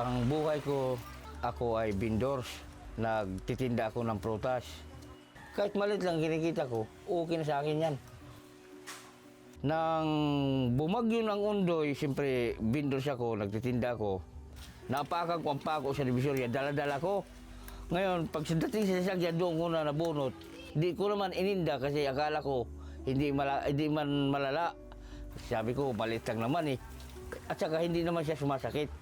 Ang buhay ko, ako ay vendors. Nagtitinda ako ng prutas. Kahit malit lang kinikita ko, okay na sa akin yan. Nang bumagyo ng undoy, siyempre, vendors ako, nagtitinda ako. Napakag ko ang pako sa divisorya, dala-dala ko. Ngayon, pag dating sa sasakyan, doon ko na nabunot. Di ko naman ininda kasi akala ko hindi, mala, hindi man malala. Sabi ko, malit lang naman eh. At saka hindi naman siya sumasakit.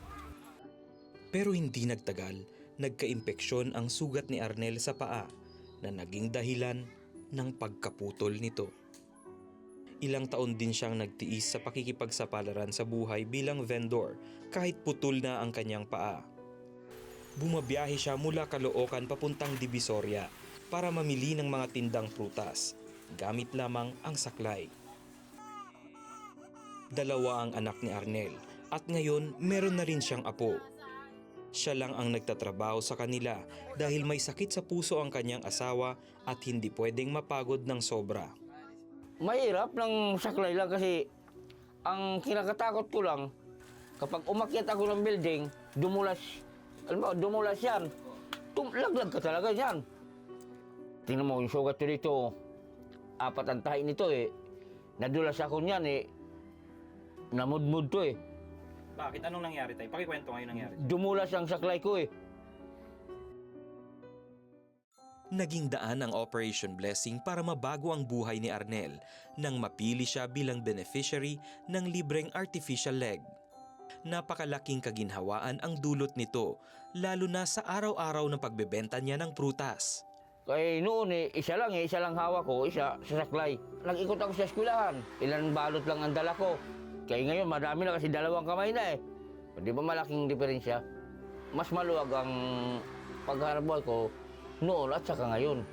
Pero hindi nagtagal, nagka-impeksyon ang sugat ni Arnel sa paa na naging dahilan ng pagkaputol nito. Ilang taon din siyang nagtiis sa pakikipagsapalaran sa buhay bilang vendor kahit putol na ang kanyang paa. Bumabiyahe siya mula Caloocan papuntang Divisoria para mamili ng mga tindang prutas, gamit lamang ang saklay. Dalawa ang anak ni Arnel at ngayon meron na rin siyang apo. Siya lang ang nagtatrabaho sa kanila dahil may sakit sa puso ang kanyang asawa at hindi pwedeng mapagod ng sobra. Mahirap ng saklay lang kasi ang kinakatakot ko lang, kapag umakyat ako ng building, dumulas, alam mo, dumulas yan. Tum laglag ka talaga yan. Tingnan mo, yung sugat ko dito, apat ang tahi nito eh. Nadulas ako niyan eh. Namudmud to eh. Bakit? Anong nangyari tayo? Pakikwento ngayon nangyari. Dumulas ang saklay ko eh. Naging daan ang Operation Blessing para mabago ang buhay ni Arnel nang mapili siya bilang beneficiary ng libreng artificial leg. Napakalaking kaginhawaan ang dulot nito lalo na sa araw-araw na pagbebenta niya ng prutas. Kaya noon eh, isa lang eh, isa lang hawak ko, isa sa saklay. Nag-ikot ako sa eskwelahan. Ilan balot lang ang dala ko. Kaya ngayon, madami na kasi dalawang kamay na eh. Di ba malaking diferensya? Mas maluwag ang pagharap buhay ko noon at saka ngayon.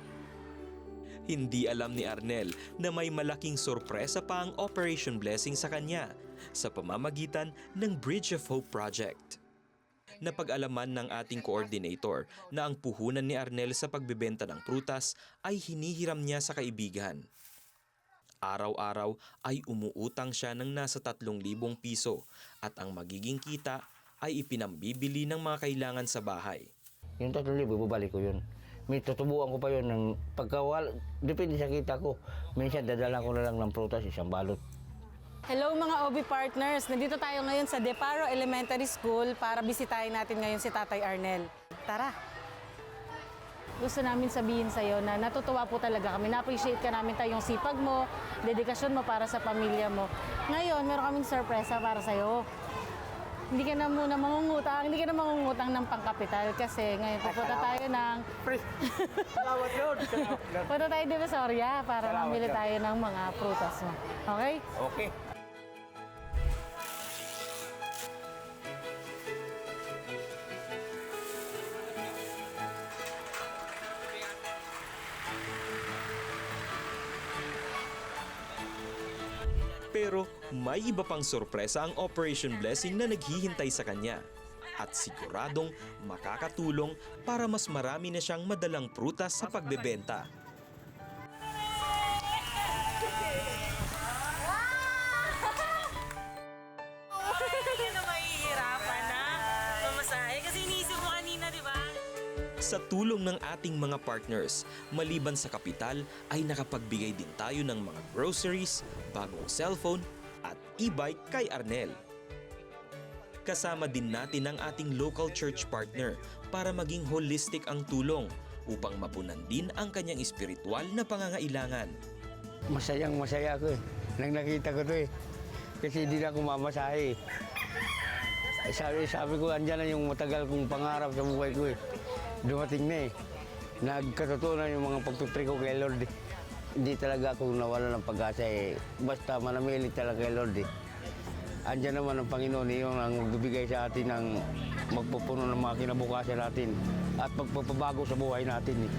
Hindi alam ni Arnel na may malaking sorpresa pa ang Operation Blessing sa kanya sa pamamagitan ng Bridge of Hope Project. Napag-alaman ng ating coordinator na ang puhunan ni Arnel sa pagbebenta ng prutas ay hinihiram niya sa kaibigan. Araw-araw ay umuutang siya ng nasa 3,000 piso at ang magiging kita ay ipinambibili ng mga kailangan sa bahay. Yung 3,000, bubalik ko yun. May tutubuan ko pa yun ng pagkawal. Depende sa kita ko. Minsan dadala ko na lang ng prutas, isang balot. Hello mga OB partners! Nandito tayo ngayon sa Deparo Elementary School para bisitahin natin ngayon si Tatay Arnel. Tara! Gusto namin sabihin sa'yo na natutuwa po talaga kami. Na-appreciate ka namin tayong sipag mo, dedikasyon mo para sa pamilya mo. Ngayon, meron kaming sorpresa para sa'yo. Hindi ka na muna mangungutang, hindi ka na mangungutang ng pangkapital kasi ngayon pupunta tayo ng Salamat yun! punta tayo de Visoria para Salamat mamili tayo ng mga prutas mo. Okay? Okay. Pero may iba pang sorpresa ang Operation Blessing na naghihintay sa kanya at siguradong makakatulong para mas marami na siyang madalang prutas sa pagbebenta. Sa tulong ng ating mga partners, maliban sa kapital ay nakapagbigay din tayo ng mga groceries, bagong cellphone at e-bike kay Arnel. Kasama din natin ang ating local church partner para maging holistic ang tulong upang mapunan din ang kanyang espiritual na pangangailangan. Masayang masaya ako eh. Nang nakita ko to eh. Kasi hindi na ako mamasahe eh. Sabi, sabi ko, andyan na yung matagal kong pangarap sa buhay ko eh. Dumating na eh. Nagkatotoo na yung mga pagpipre ko kay Lord eh. Hindi talaga ako nawala ng pag-asa eh. Basta manamilit talaga kay Lord eh. Andyan naman ang Panginoon eh, yung ang magbibigay sa atin ng magpupuno ng mga kinabukasan natin at magpapabago sa buhay natin eh.